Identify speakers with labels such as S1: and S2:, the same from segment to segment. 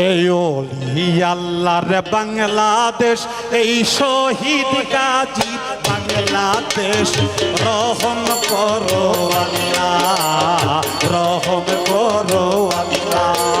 S1: এই ওলি আল্লাহর বাংলাদেশ এই শহীদ গাজী বাংলাদেশ রহম করো আল্লাহ রহম করো আল্লাহ।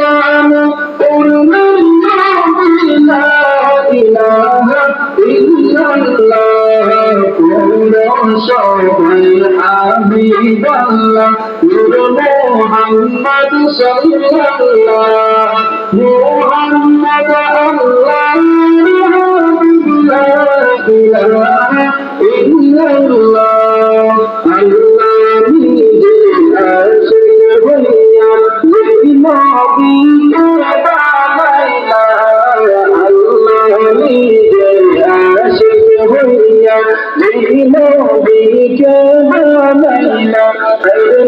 S2: قل صوت الحبيب الله نور محمد صلى الله محمد الله لا إله নবীকে বানাইলা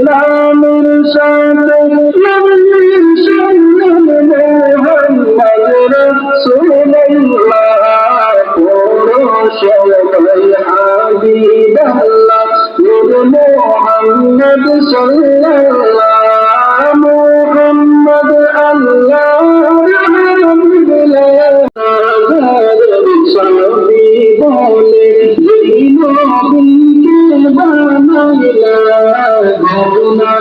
S2: নামের সাথে নবী সাল্লাম মুহাম্মদ রাসূলুল্লাহ সবাই হাবিবাল্লাহ নূর মুহাম্মদ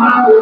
S2: ভালো